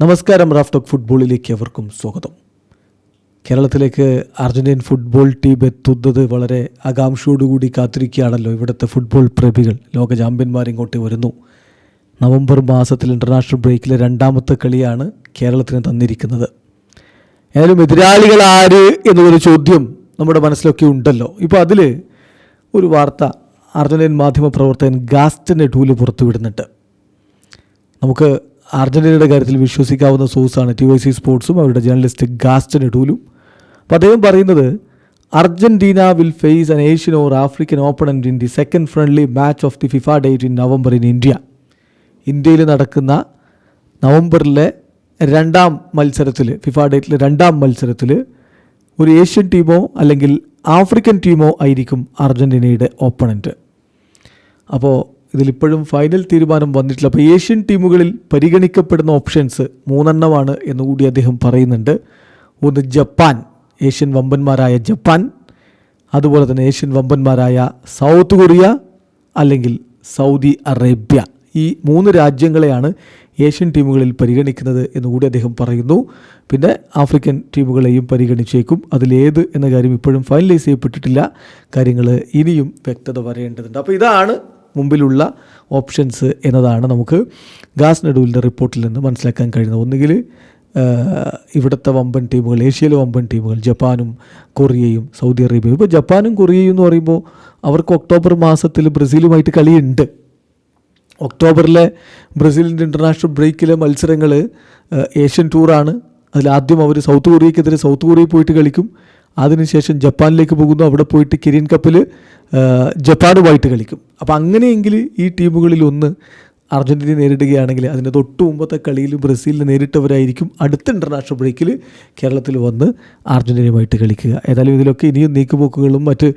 നമസ്കാരം Raf talk ഫുട്ബോളിലേക്ക് അവർക്കും സ്വാഗതം. കേരളത്തിലേക്ക് അർജന്റീൻ ഫുട്ബോൾ ടീം എത്തുന്നത് വളരെ ആകാംക്ഷയോടുകൂടി കാത്തിരിക്കുകയാണല്ലോ ഇവിടുത്തെ ഫുട്ബോൾ പ്രേമികൾ. ലോക ചാമ്പ്യന്മാർ ഇങ്ങോട്ട് വരുന്നു. നവംബർ മാസത്തിൽ ഇന്റർനാഷണൽ ബ്രേക്കിലെ രണ്ടാമത്തെ കളിയാണ് കേരളത്തിന് തന്നിരിക്കുന്നത്. ഏതായാലും എതിരാളികൾ ആര് എന്നൊരു ചോദ്യം നമ്മുടെ മനസ്സിലൊക്കെ ഉണ്ടല്ലോ. ഇപ്പോൾ അതിൽ ഒരു വാർത്ത അർജന്റീൻ മാധ്യമ പ്രവർത്തകൻ ഗാസ്റ്റൻ എഡൂൽ പുറത്തുവിടുന്നുണ്ട്. നമുക്ക് അർജന്റീനയുടെ കാര്യത്തിൽ വിശ്വസിക്കാവുന്ന സോഴ്സാണ് ടി വൈ സി സ്പോർട്സും അവരുടെ ജേർണലിസ്റ്റ് ഗാസ്റ്റൻ എഡൂലും അപ്പോൾ അദ്ദേഹം പറയുന്നത് Argentina will face an Asian or African opponent in the second friendly match of the FIFA date in November in India ഇന്ത്യയിൽ നടക്കുന്ന നവംബറിലെ രണ്ടാം മത്സരത്തിൽ ഫിഫ ഡേറ്റിലെ രണ്ടാം മത്സരത്തിൽ ഒരു ഏഷ്യൻ ടീമോ അല്ലെങ്കിൽ ആഫ്രിക്കൻ ടീമോ ആയിരിക്കും അർജന്റീനയുടെ ഓപ്പണന്റ് അപ്പോൾ ഇതിലിപ്പോഴും ഫൈനൽ തീരുമാനം വന്നിട്ടില്ല. അപ്പോൾ ഏഷ്യൻ ടീമുകളിൽ പരിഗണിക്കപ്പെടുന്ന ഓപ്ഷൻസ് മൂന്നെണ്ണമാണ് എന്നുകൂടി അദ്ദേഹം പറയുന്നുണ്ട്. ഒന്ന് ജപ്പാൻ ഏഷ്യൻ വമ്പന്മാരായ ജപ്പാൻ അതുപോലെ തന്നെ ഏഷ്യൻ വമ്പന്മാരായ സൗത്ത് കൊറിയ അല്ലെങ്കിൽ സൗദി അറേബ്യ. ഈ മൂന്ന് രാജ്യങ്ങളെയാണ് ഏഷ്യൻ ടീമുകളിൽ പരിഗണിക്കുന്നത് എന്നുകൂടി അദ്ദേഹം പറയുന്നു. പിന്നെ ആഫ്രിക്കൻ ടീമുകളെയും പരിഗണിച്ചേക്കും. അതിലേത് എന്ന കാര്യം ഇപ്പോഴും ഫൈനലൈസ് ചെയ്യപ്പെട്ടിട്ടില്ല. കാര്യങ്ങൾ ഇനിയും വ്യക്തത വരേണ്ടതുണ്ട്. അപ്പോൾ ഇതാണ് മുമ്പിലുള്ള ഓപ്ഷൻസ് എന്നതാണ് നമുക്ക് ഗാസ് നെഡുവിന്റെ റിപ്പോർട്ടിൽ നിന്ന് മനസ്സിലാക്കാൻ കഴിയുന്നത്. ഒന്നുകിൽ ഇവിടുത്തെ വമ്പൻ ടീമുകൾ ഏഷ്യയിലെ വമ്പൻ ടീമുകൾ ജപ്പാനും കൊറിയയും സൗദി അറേബ്യയും. ഇപ്പോൾ ജപ്പാനും കൊറിയയും എന്ന് പറയുമ്പോൾ അവർക്ക് ഒക്ടോബർ മാസത്തിൽ ബ്രസീലുമായിട്ട് കളിയുണ്ട്. ഒക്ടോബറിലെ ബ്രസീലിന്റെ ഇന്റർനാഷണൽ ബ്രേക്കിലെ മത്സരങ്ങൾ ഏഷ്യൻ ടൂറാണ് അതിലാദ്യം അവർ സൗത്ത് കൊറിയക്കെതിരെ സൗത്ത് കൊറിയയിൽ പോയിട്ട് കളിക്കും. അതിനുശേഷം ജപ്പാനിലേക്ക് പോകുന്നു. അവിടെ പോയിട്ട് കിരിയൻ കപ്പിൽ ജപ്പാനുമായിട്ട് കളിക്കും. അപ്പോൾ അങ്ങനെയെങ്കിൽ ഈ ടീമുകളിൽ ഒന്ന് അർജന്റീന നേരിടുകയാണെങ്കിൽ അതിന്റെ തൊട്ട് മുമ്പത്തെ കളിയിൽ ബ്രസീലിനെ നേരിട്ടവരായിരിക്കും. അടുത്ത ഇന്റർനാഷണൽ ബ്രേക്കിൽ കേരളത്തിൽ വന്ന് അർജന്റീനയുമായിട്ട് കളിക്കുക. ഏതായാലും ഇതിലൊക്കെ ഇനിയും നീക്കുപോക്കുകളും മറ്റ്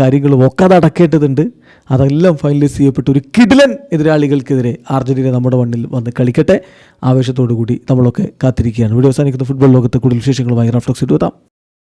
കാര്യങ്ങളും ഒക്കെ അത് അതെല്ലാം ഫൈനലൈസ് ചെയ്യപ്പെട്ട ഒരു കിടിലൻ എതിരാളികൾക്കെതിരെ അർജന്റീന നമ്മുടെ മണ്ണിൽ വന്ന് കളിക്കട്ടെ. ആവേശത്തോടു കൂടി നമ്മളൊക്കെ കാത്തിരിക്കുകയാണ്. വീഡിയോ അവസാനിക്കുന്ന ഫുട്ബോൾ ലോകത്തെ കൂടുതൽ വിശേഷങ്ങളുമായി റഫ്ലക്സ് എത്താം.